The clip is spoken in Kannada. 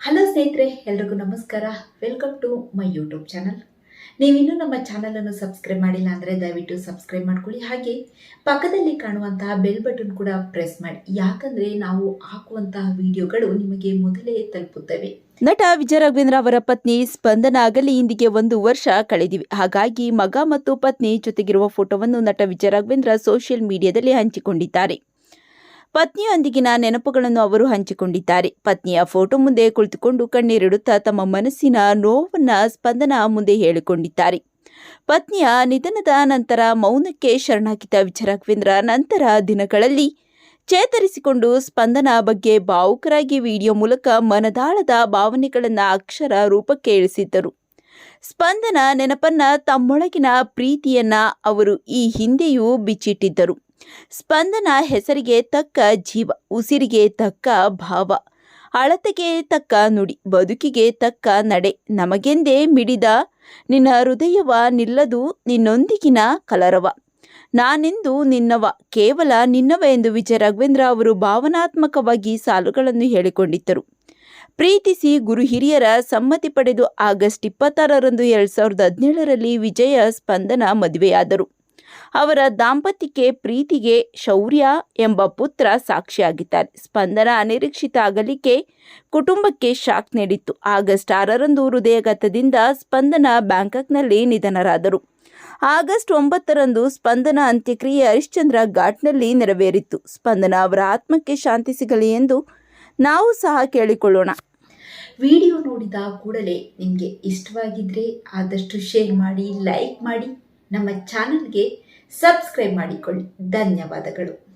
ಹಲೋ ಸ್ನೇಹಿತರೆ, ಎಲ್ರಿಗೂ ನಮಸ್ಕಾರ. Welcome to my YouTube channel ನೀವಿನ್ನೂ ನಮ್ಮ ಚಾನಲನ್ನು ಸಬ್ಸ್ಕ್ರೈಬ್ ಮಾಡಿಲ್ಲ ಅಂದರೆ ದಯವಿಟ್ಟು ಸಬ್ಸ್ಕ್ರೈಬ್ ಮಾಡ್ಕೊಳ್ಳಿ. ಹಾಗೆ ಪಕ್ಕದಲ್ಲಿ ಕಾಣುವಂತಹ ಬೆಲ್ ಬಟನ್ ಕೂಡ ಪ್ರೆಸ್ ಮಾಡಿ. ಯಾಕಂದರೆ ನಾವು ಹಾಕುವಂತಹ ವಿಡಿಯೋಗಳು ನಿಮಗೆ ಮೊದಲೇ ತಲುಪುತ್ತವೆ. ನಟ ವಿಜಯ ರಾಘವೇಂದ್ರ ಅವರ ಪತ್ನಿ ಸ್ಪಂದನ ಆಗಲಿ ಇಂದಿಗೆ ಒಂದು ವರ್ಷ ಕಳೆದಿವೆ. ಹಾಗಾಗಿ ಮಗ ಮತ್ತು ಪತ್ನಿ ಜೊತೆಗಿರುವ ಫೋಟೋವನ್ನು ನಟ ವಿಜಯ ರಾಘವೇಂದ್ರ ಸೋಷಿಯಲ್ ಮೀಡಿಯಾದಲ್ಲಿ ಹಂಚಿಕೊಂಡಿದ್ದಾರೆ. ಪತ್ನಿಯೊಂದಿಗಿನ ನೆನಪುಗಳನ್ನು ಅವರು ಹಂಚಿಕೊಂಡಿದ್ದಾರೆ. ಪತ್ನಿಯ ಫೋಟೋ ಮುಂದೆ ಕುಳಿತುಕೊಂಡು ಕಣ್ಣೀರಿಡುತ್ತಾ ತಮ್ಮ ಮನಸ್ಸಿನ ನೋವನ್ನ ಸ್ಪಂದನ ಮುಂದೆ ಹೇಳಿಕೊಂಡಿದ್ದಾರೆ. ಪತ್ನಿಯ ನಿಧನದ ನಂತರ ಮೌನಕ್ಕೆ ಶರಣಾಗಿದ್ದ ವಿಜಯ ರಾಘವೇಂದ್ರ ನಂತರ ದಿನಗಳಲ್ಲಿ ಚೇತರಿಸಿಕೊಂಡು ಸ್ಪಂದನ ಬಗ್ಗೆ ಭಾವುಕರಾಗಿ ವಿಡಿಯೋ ಮೂಲಕ ಮನದಾಳದ ಭಾವನೆಗಳನ್ನು ಅಕ್ಷರ ರೂಪಕ್ಕೆ ಇಳಿಸಿದ್ದರು. ಸ್ಪಂದನ ನೆನಪನ್ನ ತಮ್ಮೊಳಗಿನ ಪ್ರೀತಿಯನ್ನ ಅವರು ಈ ಹಿಂದೆಯೂ ಬಿಚ್ಚಿಟ್ಟಿದ್ದರು. ಸ್ಪಂದನ ಹೆಸರಿಗೆ ತಕ್ಕ ಜೀವ, ಉಸಿರಿಗೆ ತಕ್ಕ ಭಾವ, ಅಳತೆಗೆ ತಕ್ಕ ನುಡಿ, ಬದುಕಿಗೆ ತಕ್ಕ ನಡೆ, ನಮಗೆಂದೇ ಮಿಡಿದ ನಿನ್ನ ಹೃದಯವ ನಿಲ್ಲದು ನಿನ್ನೊಂದಿಗಿನ ಕಲರವ. ನಾನೆಂದು ನಿನ್ನವ, ಕೇವಲ ನಿನ್ನವ ಎಂದು ವಿಜಯ ರಾಘವೇಂದ್ರ ಅವರು ಭಾವನಾತ್ಮಕವಾಗಿ ಸಾಲುಗಳನ್ನು ಹೇಳಿಕೊಂಡಿದ್ದರು. ಪ್ರೀತಿಸಿ ಗುರು ಹಿರಿಯರ ಸಮ್ಮತಿ ಪಡೆದು ಆಗಸ್ಟ್ ಇಪ್ಪತ್ತಾರರಂದು ಎರಡು ಸಾವಿರದ ಹದಿನೇಳರಲ್ಲಿ ವಿಜಯ ಸ್ಪಂದನ ಮದುವೆಯಾದರು. ಅವರ ದಾಂಪತ್ಯಕ್ಕೆ ಪ್ರೀತಿಗೆ ಶೌರ್ಯ ಎಂಬ ಪುತ್ರ ಸಾಕ್ಷಿಯಾಗಿದ್ದಾರೆ. ಸ್ಪಂದನ ಅನಿರೀಕ್ಷಿತ ಅಗಲಿಕೆ ಕುಟುಂಬಕ್ಕೆ ಶಾಕ್ ನೀಡಿತ್ತು. ಆಗಸ್ಟ್ ಆರರಂದು ಹೃದಯಘಾತದಿಂದ ಸ್ಪಂದನ ಬ್ಯಾಂಕಾಕ್ನಲ್ಲಿ ನಿಧನರಾದರು. ಆಗಸ್ಟ್ ಒಂಬತ್ತರಂದು ಸ್ಪಂದನ ಅಂತ್ಯಕ್ರಿಯೆ ಹರಿಶ್ಚಂದ್ರ ಘಾಟ್ನಲ್ಲಿ ನೆರವೇರಿತ್ತು. ಸ್ಪಂದನ ಅವರ ಆತ್ಮಕ್ಕೆ ಶಾಂತಿ ಸಿಗಲಿ ಎಂದು ನಾವು ಸಹ ಕೇಳಿಕೊಳ್ಳೋಣ. ವಿಡಿಯೋ ನೋಡಿದ ಕೂಡಲೇ ನಿಮಗೆ ಇಷ್ಟವಾಗಿದ್ದರೆ ಆದಷ್ಟು ಶೇರ್ ಮಾಡಿ, ಲೈಕ್ ಮಾಡಿ. ನಮ್ಮ ಚಾನಲ್ಗೆ ಸಬ್ಸ್ಕ್ರೈಬ್ ಮಾಡಿಕೊಳ್ಳಿ. ಧನ್ಯವಾದಗಳು.